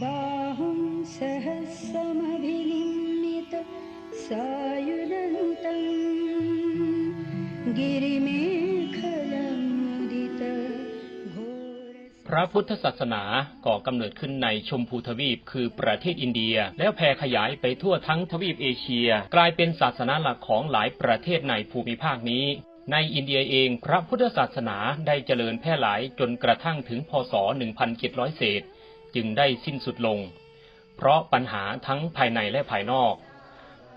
बाहुं सहस्रमभिनिमित सायुधन्तं गिरिमेखलमुदित घोर พระพุทธศาสนาก่อกำเนิดขึ้นในชมพูทวีปคือประเทศอินเดีย แล้วแผ่ขยายไปทั่วทั้งทวีปเอเชีย กลายเป็นศาสนาหลักของหลายประเทศในภูมิภาคนี้ ในอินเดียเองพระพุทธศาสนาได้เจริญแพร่หลายจนกระทั่งถึงพศ 1700 เศษ จึงได้สิ้นสุดลง เพราะปัญหาทั้งภายในและภายนอก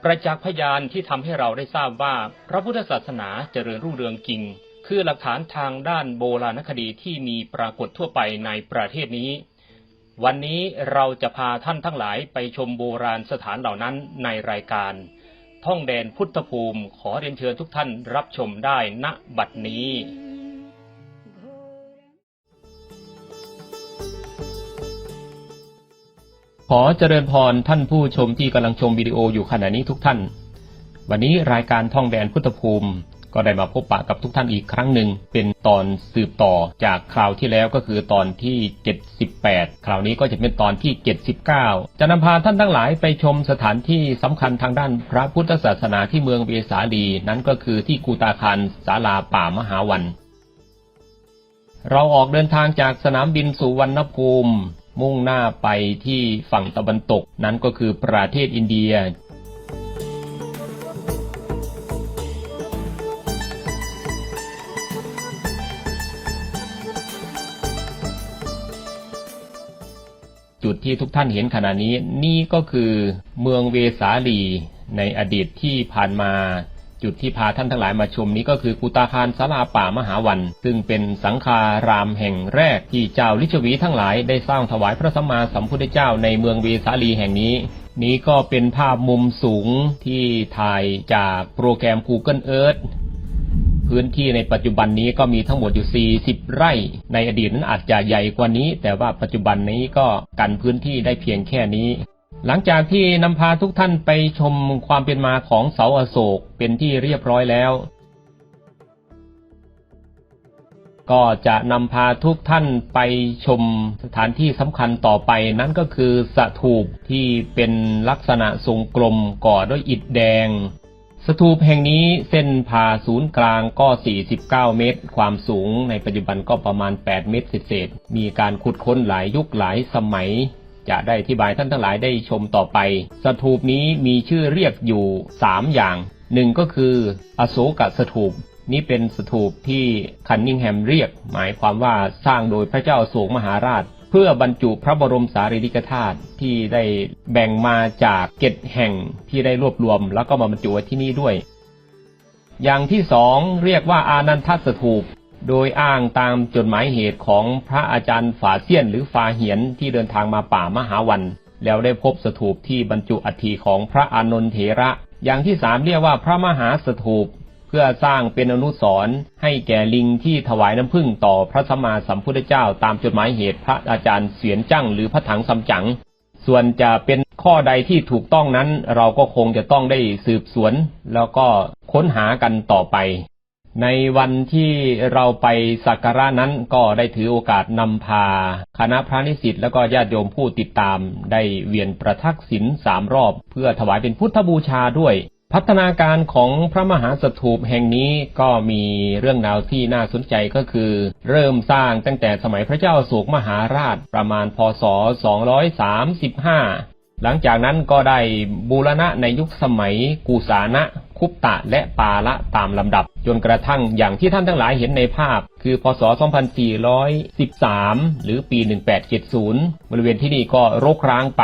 ประจักษ์พยานที่ทำให้เราได้ทราบว่าพระพุทธศาสนาเจริญรุ่งเรืองจริง คือหลักฐานทางด้านโบราณคดีที่มีปรากฏทั่วไปในประเทศนี้ วันนี้เราจะพาท่านทั้งหลายไปชมโบราณสถานเหล่านั้นในรายการ ท่องแดนพุทธภูมิขอเรียนเชิญทุกท่านรับชมได้ณบัดนี้ ขอเจริญพรท่านผู้ชมที่กำลังชมวิดีโออยู่ขณะนี้ทุกท่าน วันนี้รายการท่องแดนพุทธภูมิ ก็ได้มาพบปะกับทุกท่านอีกครั้งหนึ่ง เป็นตอนสืบต่อจากคราวที่แล้วก็คือตอนที่ 78 คราวนี้ก็จะเป็นตอนที่ 79 จะนำพาท่านทั้งหลายไปชมสถานที่สำคัญทางด้านพระพุทธศาสนาที่เมืองเวสาลีนั้นก็คือที่กูตาคารศาลาป่ามหาวัน เราออกเดินทางจากสนามบินสุวรรณภูมิ มุ่งหน้าไปที่ฝั่งตะวันตกนั้นก็คือประเทศอินเดีย จุดที่ทุกท่านเห็นขณะนี้นี่ก็คือเมืองเวสาลีในอดีตที่ผ่านมา จุดที่พาท่านทั้งหลายมาชมนี้ก็คือกุตาคารสาราป่ามหาวัน ซึ่งเป็นสังฆารามแห่งแรกที่เจ้าลิชวีทั้งหลายได้สร้างถวายพระสัมมาสัมพุทธเจ้าในเมืองเวสาลีแห่งนี้ นี้ก็เป็นภาพมุมสูงที่ถ่ายจากโปรแกรม Google Earth พื้นที่ในปัจจุบันนี้ก็มีทั้งหมดอยู่ 40 ไร่ ในอดีตนั้นอาจจะใหญ่กว่านี้ แต่ว่าปัจจุบันนี้ก็กันพื้นที่ได้เพียงแค่นี้ หลังจากที่นำพาทุกท่านไปชมความเป็นมาของเสาอโศกเป็นที่เรียบร้อยแล้ว ก็จะนำพาทุกท่านไปชมสถานที่สำคัญต่อไปนั่นก็คือสถูปที่เป็นลักษณะทรงกลมก่อด้วยอิฐแดง สถูปแห่งนี้เส้นผ่าศูนย์กลางก็ 49 เมตร ความสูงในปัจจุบันก็ประมาณ 8 เมตรเศษมีการขุดค้นหลายยุคหลายสมัย จะได้อธิบายท่านทั้งหลายได้ชมต่อไป สถูปนี้มีชื่อเรียกอยู่ 3 อย่างหนึ่งก็คือ อโศกสถูปนี่เป็นสถูปที่คันนิงแฮมเรียก หมายความว่าสร้างโดยพระเจ้าโศกมหาราช เพื่อบรรจุพระบรมสารีริกธาตุที่ได้แบ่งมาจากเกตแห่งที่ได้รวบรวม แล้วก็มาบรรจุไว้ที่นี่ด้วย อย่างที่สองเรียกว่าอานันทสถูป โดยอ้างตามจดหมายเหตุของพระอาจารย์ฝาเซียนหรือฝาเหียนที่เดินทางมาป่ามหาวัน แล้วได้พบสถูปที่บรรจุอัฐิของพระอานนทเถระ อย่างที่สามเรียกว่าพระมหาสถูป เพื่อสร้างเป็นอนุสรณ์ให้แก่ลิงที่ถวายน้ำผึ้งต่อพระสัมมาสัมพุทธเจ้า ตามจดหมายเหตุพระอาจารย์เสียนจั่งหรือพระถังซัมจั๋งส่วนจะเป็นข้อใดที่ถูกต้องนั้น เราก็คงจะต้องได้สืบสวน แล้วก็ค้นหากันต่อไป ในวันที่เราไปสักการะนั้นก็ได้ถือโอกาสนำพา คณะพระนิสิตแล้วก็ญาติโยมผู้ติดตาม ได้เวียนประทักษิณสามรอบ เพื่อถวายเป็นพุทธบูชาด้วย พัฒนาการของพระมหาสถูปแห่งนี้ก็มีเรื่องราวที่น่าสนใจก็คือ เริ่มสร้างตั้งแต่สมัยพระเจ้าอโศกมหาราชประมาณพศ 235 หลังจากนั้นก็ได้บูรณะในยุคสมัยกุสานะ คุปตะและปาละตามลำดับ จนกระทั่งอย่างที่ท่านทั้งหลายเห็นในภาพ คือพศ 2413 หรือปี 1870 บริเวณที่นี่ก็รกร้างไป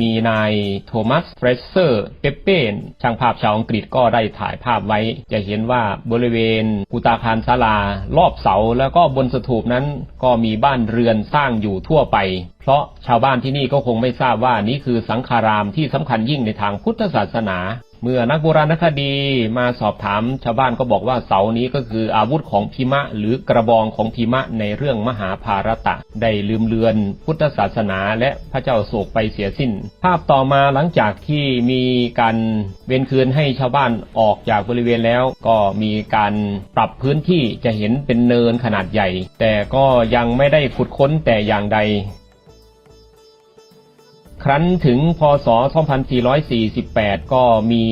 มีนายโทมัสเฟรเซอร์เปเป้นช่างภาพชาวอังกฤษก็ได้ถ่ายภาพไว้ จะเห็นว่าบริเวณกุตาคารศาลารอบเสาแล้วก็บนสถูปนั้นก็มีบ้านเรือนสร้างอยู่ทั่วไป เพราะชาวบ้านที่นี่ก็คงไม่ทราบว่านี่คือสังฆารามที่สำคัญยิ่งในทางพุทธศาสนา เมื่อนักโบราณคดีมาสอบถามชาวบ้านก็บอกว่าเสานี้ก็คืออาวุธของพิมะ หรือกระบองของพิมะในเรื่องมหาภารตะ ได้ลืมเลือนพุทธศาสนาและพระเจ้าโศกไปเสียสิ้น ภาพต่อมาหลังจากที่มีการเวนคืนให้ชาวบ้านออกจากบริเวณแล้ว ก็มีการปรับพื้นที่จะเห็นเป็นเนินขนาดใหญ่ แต่ก็ยังไม่ได้ขุดค้นแต่อย่างใด ครั้นถึงพศ 2448 ก็มี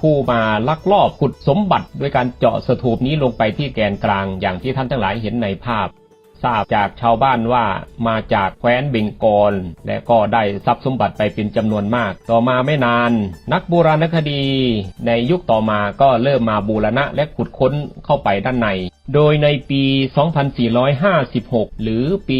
ผู้มาลักลอบขุดสมบัติด้วยการเจาะสถูปนี้ลงไปที่แกนกลางอย่างที่ท่านทั้งหลายเห็นในภาพ ทราบจากชาวบ้านว่ามาจากแคว้นเบงกอลและก็ได้ทรัพย์สมบัติไปเป็นจำนวนมาก ต่อมาไม่นาน นักโบราณคดีในยุคต่อมาก็เริ่มมาบูรณะและขุดค้นเข้าไปด้านใน โดยในปี 2456 หรือปี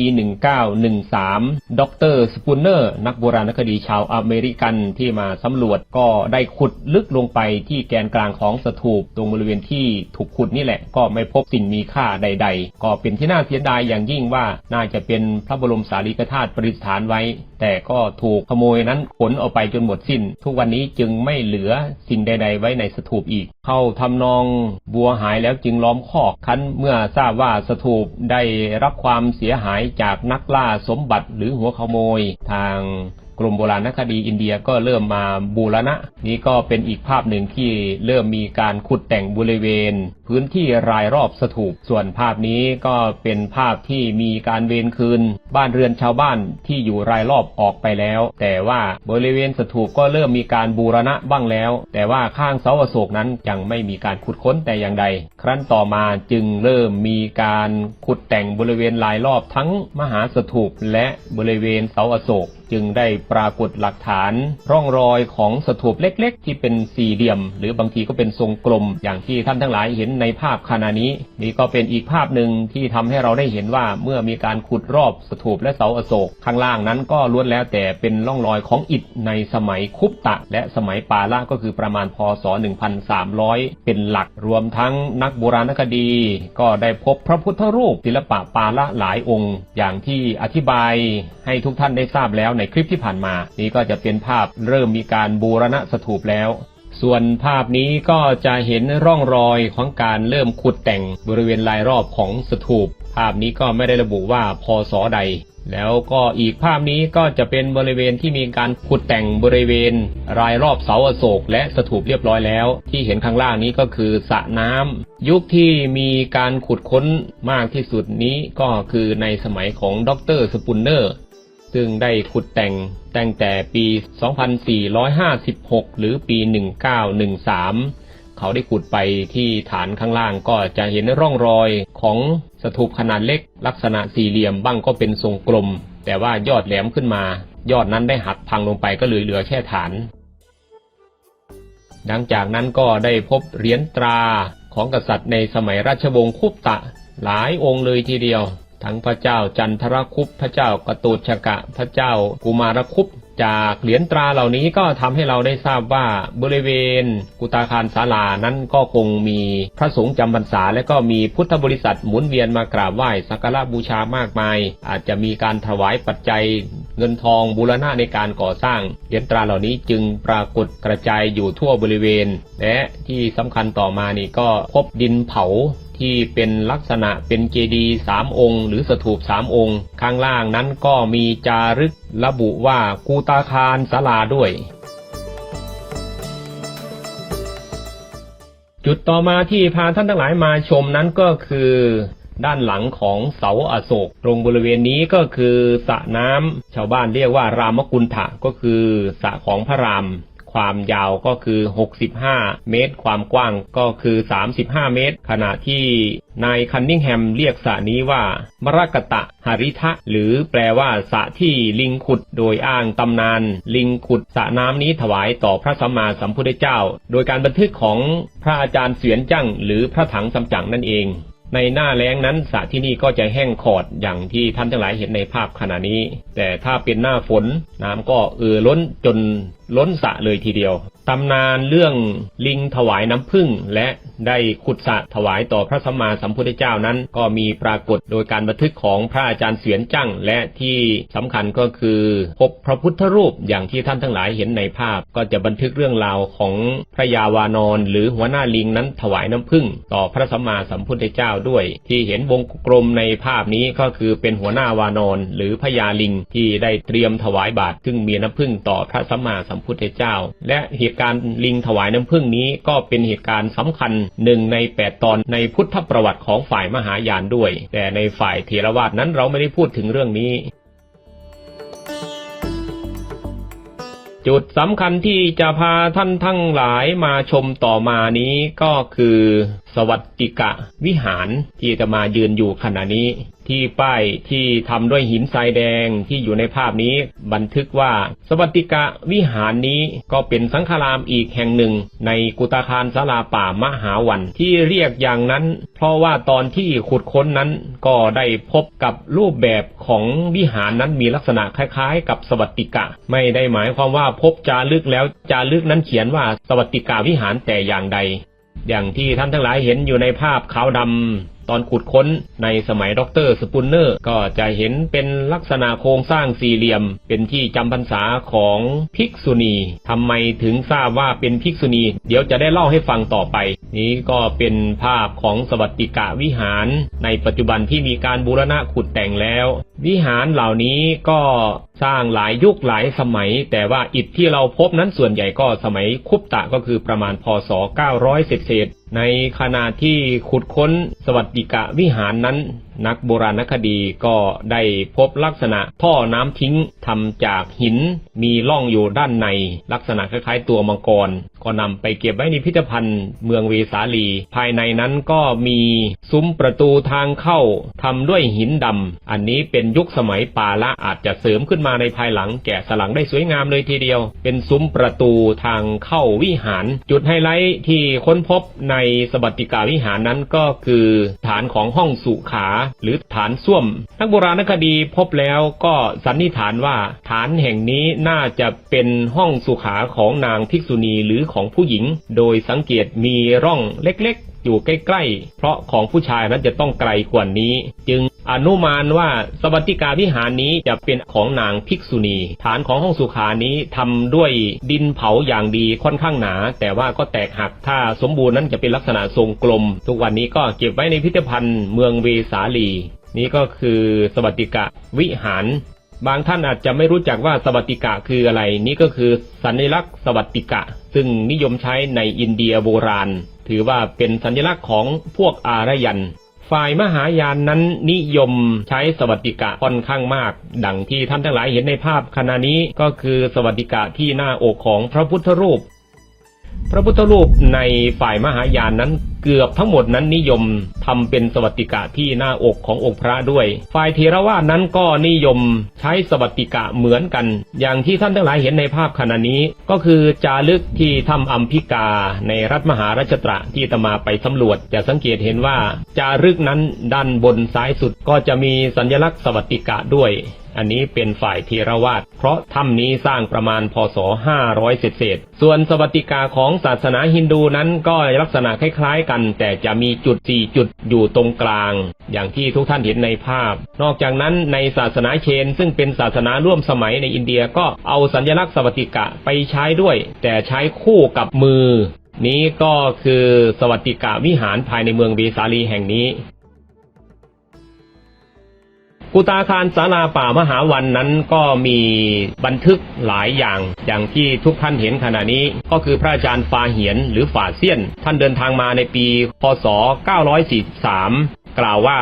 1913 ดรสปูนเนอร์ นักโบราณคดีชาวอเมริกันที่มาสำรวจก็ได้ขุดลึกลงไปที่แกนกลางของสถูปตรงบริเวณที่ถูกขุดนี่แหละ ก็ไม่พบสิ่งมีค่าใด ๆ ก็เป็นที่น่าเสียดายอย่างยิ่งว่าน่าจะเป็นพระบรมสารีริกธาตุประดิษฐานไว้ แต่ก็ถูกขโมยนั้นขนออกไปจนหมดสิ้น ทุกวันนี้จึงไม่เหลือสิ่งใด ๆ ไว้ในสถูปอีก เข้าทำนองบัวหายแล้วจึงล้อมคอกคันเมื่อทราบว่าสถูปได้รับความเสียหายจากนักล่าสมบัติหรือหัวขโมยทางกรมโบราณคดีอินเดียก็เริ่มมาบูรณะ นี้ก็เป็นอีกภาพหนึ่งที่เริ่มมีการขุดแต่งบริเวณ พื้นที่รายรอบสถูป ส่วนภาพนี้ก็เป็นภาพที่มีการเวนคืน บ้านเรือนชาวบ้านที่อยู่รายรอบออกไปแล้ว แต่ว่าบริเวณสถูปก็เริ่มมีการบูรณะบ้างแล้ว แต่ว่าข้างเสาอโศกนั้นยังไม่มีการขุดค้นแต่อย่างใด ครั้นต่อมาจึงเริ่มมีการขุดแต่งบริเวณรายรอบทั้งมหาสถูป และบริเวณเสาอโศกจึงได้ปรากฏหลักฐาน ร่องรอยของสถูปเล็ก ๆ ที่เป็นสี่เหลี่ยม หรือบางทีก็เป็นทรงกลมอย่างที่ท่านทั้งหลายเห็นในภาพขณะนี้ นี่ก็เป็นอีกภาพหนึ่งที่ทำให้เราได้เห็นว่าเมื่อมีการขุดรอบสถูปและเสาอโศก ข้างล่างนั้นก็ล้วนแล้วแต่เป็นร่องรอยของอิฐในสมัยคุปตะ และสมัยปาละก็คือประมาณพศ 1300 เป็นหลักรวมทั้งนักโบราณคดี ก็ได้พบพระพุทธรูปศิลปะปาละหลายองค์ อย่างที่อธิบายให้ทุกท่านได้ทราบแล้วในคลิปที่ผ่านมา นี่ก็จะเป็นภาพเริ่มมีการบูรณะสถูปแล้ว ส่วนภาพนี้ก็จะเห็นร่องรอยของการเริ่มขุดแต่งบริเวณรายรอบของสถูป ภาพนี้ก็ไม่ได้ระบุว่าพศใด แล้วก็อีกภาพนี้ก็จะเป็นบริเวณที่มีการขุดแต่งบริเวณ รายรอบเสาอโศกและสถูปเรียบร้อยแล้ว ที่เห็นข้างล่างนี้ก็คือสระน้ำยุคที่มีการขุดค้นมากที่สุดนี้ก็คือในสมัยของดรสปุนเนอร์ ซึ่งได้ขุดแต่งตั้งแต่ปี 2456 หรือปี 1913 เขาได้ขุดไปที่ฐานข้างล่างก็จะเห็นร่องรอยของสถูปขนาดเล็ก ลักษณะสี่เหลี่ยมบ้างก็เป็นทรงกลม แต่ว่ายอดแหลมขึ้นมา ยอดนั้นได้หักพังลงไปก็เหลือเหลือแค่ฐาน หลังจากนั้นก็ได้พบเหรียญตราของกษัตริย์ในสมัยราชวงศ์คุปตะหลายองค์เลยทีเดียว ทั้งพระเจ้าจันทรคุปพระเจ้ากตูชกะ พระเจ้ากุมารคุปจากเหรียญตราเหล่านี้ก็ทำให้เราได้ทราบว่าบริเวณ กุตาคารศาลานั้นก็คงมีพระสงฆ์จำพรรษา และก็มีพุทธบริษัทหมุนเวียนมากราบไหว้สักการะบูชามากมาย อาจจะมีการถวายปัจจัยเงินทองบูรณะในการก่อสร้าง เหรียญตราเหล่านี้จึงปรากฏกระจายอยู่ทั่วบริเวณ และที่สำคัญต่อมานี่ก็พบดินเผา ที่เป็นลักษณะเป็นเจดีย์สามองค์ หรือสถูปสามองค์ ข้างล่างนั้นก็มีจารึกระบุว่ากูตาคารศาลาด้วย จุดต่อมาที่พาท่านทั้งหลายมาชมนั้นก็คือ ด้านหลังของเสาอโศก ตรงบริเวณนี้ก็คือสระน้ำชาวบ้านเรียกว่ารามกุลถะก็คือสระของพระราม ความยาวก็คือ 65 เมตร ความกว้างก็คือ 35 เมตร ขณะที่นายคันนิงแฮมเรียกสระนี้ว่ามรกตะหริทะ หรือแปลว่าสระที่ลิงขุดโดยอ้างตำนาน ลิงขุดสระน้ำนี้ถวายต่อพระสัมมาสัมพุทธเจ้า โดยการบันทึกของพระอาจารย์เสวียนจั่งหรือพระถังสำจั๋งนั่นเองในหน้าแล้งนั้นสระที่นี่ก็จะแห้งขอดอย่างที่ท่านทั้งหลายเห็นในภาพขณะนี้ แต่ถ้าเป็นหน้าฝนน้ำก็เอ่อล้นจน ล้นสะเลยทีเดียว ตำนานเรื่องลิงถวายน้ำผึ้งและได้ขุดสะถวายต่อพระสัมมาสัมพุทธเจ้านั้น ก็มีปรากฏโดยการบันทึกของพระอาจารย์เสวียนจั่งและที่สำคัญก็คือพบพระพุทธรูปอย่างที่ท่านทั้งหลายเห็นในภาพ ก็จะบันทึกเรื่องราวของพระยาวานอนหรือหัวหน้าลิงนั้นถวายน้ำผึ้งต่อพระสัมมาสัมพุทธเจ้าด้วย ที่เห็นวงกลมในภาพนี้ก็คือเป็นหัวหน้าวานอนหรือพญาลิงที่ได้เตรียมถวายบาตรซึ่งมีน้ำผึ้งต่อพระสัมมาสัมพุทธเจ้า และเหตุการณ์ลิงถวายน้ำผึ้งนี้ก็เป็นเหตุการณ์สำคัญหนึ่งในแปดตอนในพุทธประวัติของฝ่ายมหายานด้วย แต่ในฝ่ายเถรวาทนั้นเราไม่ได้พูดถึงเรื่องนี้จุดสำคัญที่จะพาท่านทั้งหลายมาชมต่อมานี้ก็คือ สวัสดิกะวิหารที่จะมายืนอยู่ขณะนี้ ที่ป้ายที่ทำด้วยหินทรายแดงที่อยู่ในภาพนี้ บันทึกว่า สวัสดิกะวิหารนี้ก็เป็นสังฆรามอีกแห่งหนึ่ง ในกุตาคารสลาป่ามหาวันที่เรียกอย่างนั้น เพราะว่าตอนที่ขุดค้นนั้นก็ได้พบกับรูปแบบของวิหารนั้นมีลักษณะคล้ายๆ กับสวัสดิกะ ไม่ได้หมายความว่าพบจารึกแล้วจารึกนั้นเขียนว่าสวัสดิกาวิหารแต่อย่างใด อย่างที่ท่านทั้งหลายเห็นอยู่ในภาพขาวดำ ตอนขุดค้นในสมัยดรสปุนเนอร์ ก็จะเห็นเป็นลักษณะโครงสร้างสี่เหลี่ยม เป็นที่จำพรรษาของภิกษุณีทำไมถึงทราบว่าเป็นภิกษุณี เดี๋ยวจะได้เล่าให้ฟังต่อไป นี้ก็เป็นภาพของสวัสดิกะวิหาร ในปัจจุบันที่มีการบูรณะขุดแต่งแล้ว วิหารเหล่านี้ก็สร้างหลายยุคหลายสมัย แต่ว่าอิฐที่เราพบนั้นส่วนใหญ่ก็สมัยคุปตะก็คือประมาณพศ 900เศษในขณะที่ขุดค้นสวัสดิกะวิหารนั้น นักโบราณคดีก็ได้พบลักษณะท่อน้ำทิ้งทำจากหินมีร่องอยู่ด้านใน ลักษณะคล้ายๆตัวมังกร ก็นำไปเก็บไว้ในพิพิธภัณฑ์เมืองเวสาลี ภายในนั้นก็มีซุ้มประตูทางเข้าทำด้วยหินดำ อันนี้เป็นยุคสมัยปาละอาจจะเสริมขึ้นมาในภายหลังแกะสลักได้สวยงามเลยทีเดียว เป็นซุ้มประตูทางเข้าวิหาร จุดไฮไลท์ที่ค้นพบในสบัติกาวิหารนั้นก็คือฐานของห้องสุขาหรือฐานส้วม นักโบราณคดีพบแล้วก็สันนิษฐานว่าฐานแห่งนี้น่าจะเป็นห้องสุขาของนางภิกษุณีหรือของผู้หญิง โดยสังเกตมีร่องเล็ก อยู่ใกล้ๆ เพราะของผู้ชายนั้นจะต้องไกลกว่านี้ จึงอนุมานว่าสวัสดิกาวิหารนี้จะเป็นของนางภิกษุณี ฐานของห้องสุขานี้ทำด้วยดินเผาอย่างดีค่อนข้างหนา แต่ว่าก็แตกหักถ้าสมบูรณ์นั้นจะเป็นลักษณะทรงกลม ทุกวันนี้ก็เก็บไว้ในพิพิธภัณฑ์เมืองเวสาลี นี่ก็คือสวัสดิกะวิหารบางท่านอาจจะไม่รู้จักว่าสวัสดิกะคืออะไร นี่ก็คือสัญลักษณ์สวัสดิกะ ซึ่งนิยมใช้ในอินเดียโบราณ ถือว่าเป็นสัญลักษณ์ของพวกอารยัน ฝ่ายมหายานนั้นนิยมใช้สวัสดิกะค่อนข้างมาก ดังที่ท่านทั้งหลายเห็นในภาพขณะนี้ก็คือสวัสดิกะที่หน้าอกของพระพุทธรูป พระพุทธรูปในฝ่ายมหายานนั้น กือบทั้งหมดนั้นนิยมทำเป็นสวัสดิกะที่หน้าอกขององค์พระด้วย ฝ่ายเทรวาสนั้นก็นิยมใช้สวัสดิกะเหมือนกัน อย่างที่ท่านทั้งหลายเห็นในภาพขณะนี้ ก็คือจารึกที่ถ้ำอัมพิกาในรัฐมหาราชตระที่ตมาไปสำรวจ จะสังเกตเห็นว่า จารึกนั้นด้านบนซ้ายสุดก็จะมีสัญลักษณ์สวัสดิกะด้วย อันนี้เป็นฝ่ายเทรวาสเพราะถ้ำนี้สร้างประมาณพศ 500 เศษๆส่วนสวัสดิกาของศาสนาฮินดูนั้นก็ลักษณะคล้ายๆกัน แต่จะมีจุดสี่จุดอยู่ตรงกลาง อย่างที่ทุกท่านเห็นในภาพ นอกจากนั้นในศาสนาเชน ซึ่งเป็นศาสนาร่วมสมัยในอินเดียก็เอาสัญลักษณ์สวัสดิกะไปใช้ด้วย แต่ใช้คู่กับมือ นี้ก็คือสวัสดิกะวิหารภายในเมืองเวสาลีแห่งนี้ กุตาคารศาลาป่ามหาวันนั้นก็มีบันทึกหลายอย่างอย่างที่ทุกท่านเห็นขณะนี้ ก็คือพระอาจารย์ฟาเหียนหรือฝาเซียน ท่านเดินทางมาในปีพศ 943 กล่าวว่า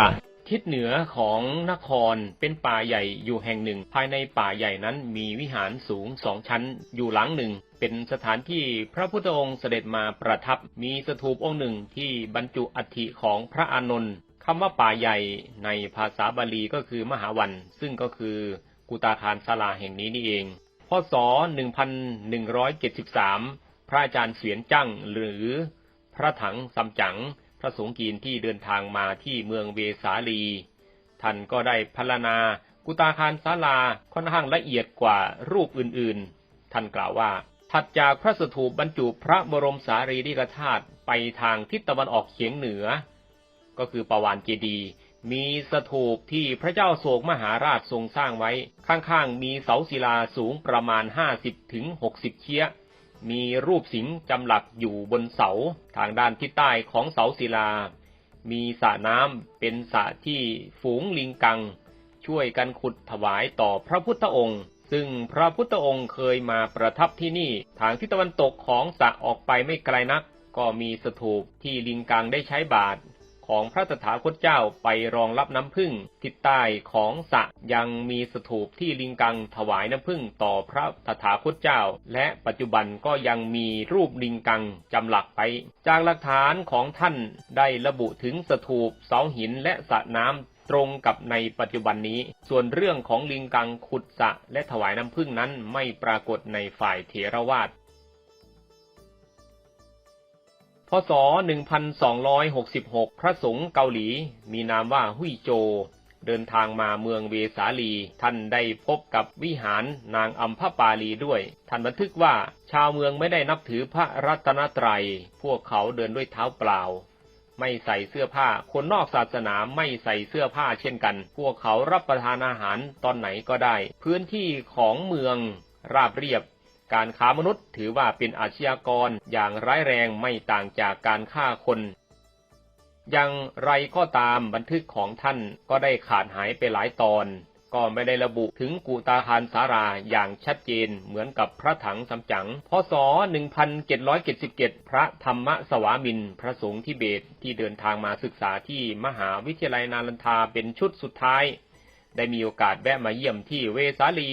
ทิศเหนือของนครเป็นป่าใหญ่อยู่แห่งหนึ่ง ภายในป่าใหญ่นั้นมีวิหารสูงสองชั้นอยู่หลังหนึ่ง เป็นสถานที่พระพุทธองค์เสด็จมาประทับมีสถูปองค์หนึ่งที่บรรจุอัฐิของพระอานนท์ คำว่าป่าใหญ่ในภาษาบาลีก็คือมหาวัน ซึ่งก็คือกุตาคารศาลาแห่งนี้นี่เอง พศ 1173 พระอาจารย์เสวียนจั่งหรือพระถังซัมจั๋งพระสงฆ์จีนที่เดินทางมาที่เมืองเวสาลี ท่านก็ได้พรรณนากุตาคารศาลาค่อนข้างละเอียดกว่ารูปอื่นๆ ท่านกล่าวว่า ถัดจากพระสถูปบรรจุพระบรมสารีริกธาตุไปทางทิศตะวันออกเฉียงเหนือ ก็คือปวานเจดี มีสถูปที่พระเจ้าโศกมหาราชทรงสร้างไว้ ข้างๆ มีเสาศิลาสูงประมาณ 50ถึง60เชียมีรูปสิงห์จำหลักอยู่บนเสาทางด้านทิศใต้ของเสาศิลา มีสระน้ำเป็นสระที่ฝูงลิงกัง ช่วยกันขุดถวายต่อพระพุทธองค์ซึ่งพระพุทธองค์เคยมาประทับที่นี่ ทางทิศตะวันตกของสระออกไปไม่ไกลนัก ก็มีสถูปที่ลิงกังได้ใช้บาท ของพระตถาคตเจ้าไปรองรับน้ำพึ่งทิศใต้ของสะยังมีสถูปที่ลิงกังถวายน้ำพึ่งต่อพระตถาคตเจ้า และปัจจุบันก็ยังมีรูปลิงกังจำหลักไป จากหลักฐานของท่านได้ระบุถึงสถูปเสาหินและสระน้ำตรงกับในปัจจุบันนี้ ส่วนเรื่องของลิงกังขุดสะและถวายน้ำพึ่งนั้นไม่ปรากฏในฝ่ายเถรวาท พศ 1266 พระสงฆ์เกาหลีมีนามว่าหุยโจ เดินทางมาเมืองเวสาลี ท่านได้พบกับวิหารนางอัมพปาลีด้วย ท่านบันทึกว่าชาวเมืองไม่ได้นับถือพระรัตนตรัย พวกเขาเดินด้วยเท้าเปล่า ไม่ใส่เสื้อผ้า คนนอกศาสนาไม่ใส่เสื้อผ้าเช่นกัน พวกเขารับประทานอาหารตอนไหนก็ได้ พื้นที่ของเมืองราบเรียบ การค้ามนุษย์ถือว่าเป็นอาชญากรอย่างร้ายแรงไม่ต่างจากการฆ่าคน อย่างไรก็ตามบันทึกของท่านก็ได้ขาดหายไปหลายตอน ก็ไม่ได้ระบุถึงกูตาคารสาราอย่างชัดเจนเหมือนกับพระถังสำจั๋งพศ 1777 พระธรรมสวามิน พระสงฆ์ทิเบตที่เดินทางมาศึกษาที่มหาวิทยาลัยนาลันทาเป็นชุดสุดท้าย ได้มีโอกาสแวะมาเยี่ยมที่เวสาลี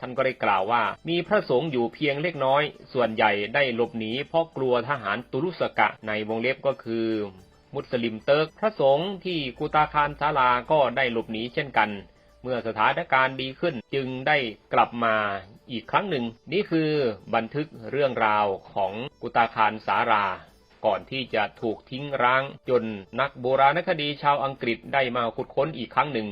ท่านก็ได้กล่าวว่า มีพระสงฆ์อยู่เพียงเล็กน้อย ส่วนใหญ่ได้หลบหนีเพราะกลัวทหารตุรุสกะในวงเล็บก็คือมุสลิมเติร์กพระสงฆ์ที่กุตาคารศาลาก็ได้หลบหนีเช่นกัน เมื่อสถานการณ์ดีขึ้นจึงได้กลับมาอีกครั้งหนึ่ง นี่คือบันทึกเรื่องราวของกุตาคารสารา ก่อนที่จะถูกทิ้งร้างจนนักโบราณคดีชาวอังกฤษได้มาขุดค้นอีกครั้งหนึ่ง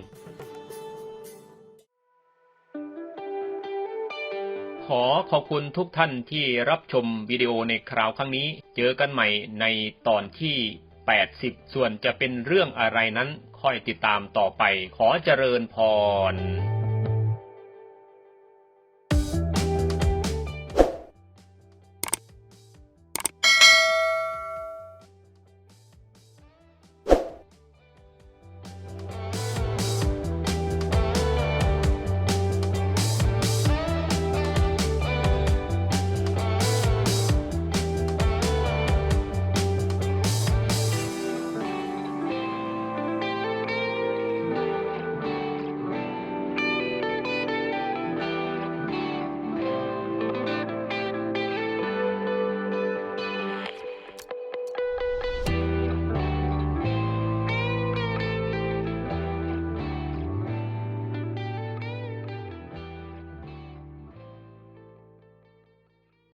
ขอขอบคุณทุกท่านที่รับชมวิดีโอในคราวครั้งนี้ เจอกันใหม่ในตอนที่ 80 ส่วนจะเป็นเรื่องอะไรนั้นค่อยติดตามต่อไป ขอเจริญพร